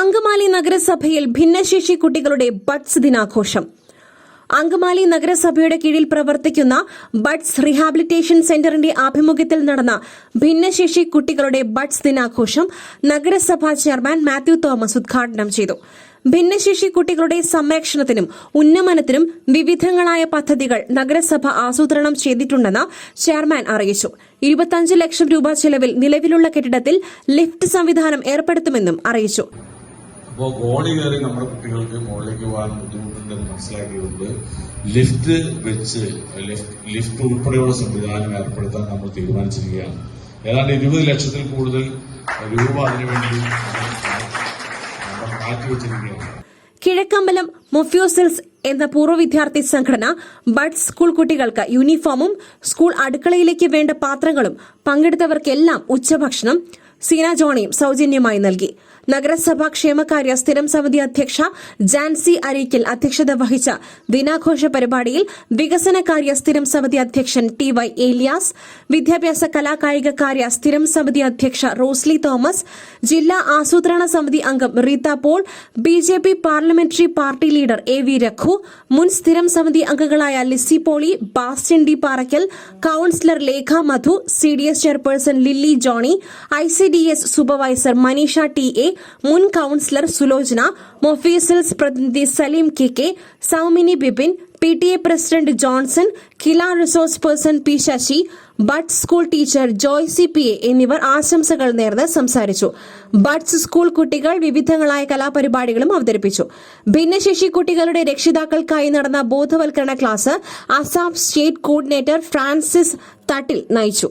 Angamaly നഗരസഭയിൽ ഭിന്നശേഷി കുട്ടികളുടെ ബഡ്സ് ദിനാഘോഷം. അങ്കമാലി നഗരസഭയുടെ കീഴിൽ പ്രവർത്തിക്കുന്ന ബഡ്സ് റീഹാബിലിറ്റേഷൻ സെന്ററിന്റെ ആഭിമുഖ്യത്തിൽ നടന്ന ഭിന്നശേഷി കുട്ടികളുടെ ബഡ്സ് ദിനാഘോഷം നഗരസഭാ ചെയർമാൻ മാത്യു തോമസ് ഉദ്ഘാടനം ചെയ്തു. ഭിന്നശേഷി കുട്ടികളുടെ സംരക്ഷണത്തിനും ഉന്നമനത്തിനും വിവിധങ്ങളായ പദ്ധതികൾ നഗരസഭ ആസൂത്രണം ചെയ്തിട്ടുണ്ടെന്ന് ചെയർമാൻ അറിയിച്ചു. ഇരുപത്തിയഞ്ച് ലക്ഷം രൂപ ചെലവിൽ നിലവിലുള്ള കെട്ടിടത്തിൽ ലിഫ്റ്റ് സംവിധാനം ഏർപ്പെടുത്തുമെന്നും അറിയിച്ചു. അപ്പോൾ ഗോളി കയറി നമ്മുടെ കുട്ടികൾക്ക് മുകളിലേക്ക് പോകാൻ ബുദ്ധിമുട്ടുണ്ടെന്ന് മനസ്സിലാക്കിയതുകൊണ്ട് ലിഫ്റ്റ് വെച്ച് ലിഫ്റ്റ് ലിഫ്റ്റ് ഉൾപ്പെടെയുള്ള സംവിധാനം ഏർപ്പെടുത്താൻ നമ്മൾ തീരുമാനിച്ചിരിക്കുകയാണ്. ഏതാണ്ട് ഇരുപത് ലക്ഷത്തിൽ കൂടുതൽ രൂപ അതിനുവേണ്ടി മാറ്റിവെച്ചിരിക്കുകയാണ് കിഴക്കമ്പലം മൊഫ്യൂസിൽസ് എന്ന പൂർവ വിദ്യാർത്ഥി സംഘടന ബഡ് സ്കൂൾ കുട്ടികൾക്ക് യൂണിഫോമും സ്കൂൾ അടുക്കളയിലേക്ക് വേണ്ട പാത്രങ്ങളും പങ്കെടുത്തവർക്കെല്ലാം ഉച്ചഭക്ഷണം സീന ജോണിയും സൌജന്യമായി നൽകി. നഗരസഭാ ക്ഷേമകാര്യ സ്ഥിരം സമിതി അധ്യക്ഷ ജാൻസി അരീക്കൽ അധ്യക്ഷത വഹിച്ച ദിനാഘോഷ പരിപാടിയിൽ വികസനകാര്യ സ്ഥിരം സമിതി അധ്യക്ഷൻ ടി വൈ ഏലിയാസ് വിദ്യാഭ്യാസ കലാകായിക കാര്യ സ്ഥിരം സമിതി അധ്യക്ഷ റോസ്ലി തോമസ് ജില്ലാ ആസൂത്രണ സമിതി അംഗം Reetha Paul B J P parliamentary party leader A V Raghu മുൻ സ്ഥിരം സമിതി അംഗങ്ങളായ Lissy Poly Bastin D Parakkal councillor Lekha Madhu C D S chairperson Lilly Johny I C D S supervisor Maneesha T A മുൻ councillor Sulochana മൊഫീസൽസ് പ്രതിനിധി Saleem K K Soumini Bipin P T A president Johnson Kila resource person P Sasi buds school teacher Joycy P A എന്നിവർ ആശംസകൾ നേർന്ന് സംസാരിച്ചു. Buds school കുട്ടികൾ വിവിധങ്ങളായ കലാപരിപാടികളും അവതരിപ്പിച്ചു. ഭിന്നശേഷി കുട്ടികളുടെ രക്ഷിതാക്കൾക്കായി നടന്ന ബോധവൽക്കരണ class Assam state coordinator Francis Thattil നയിച്ചു.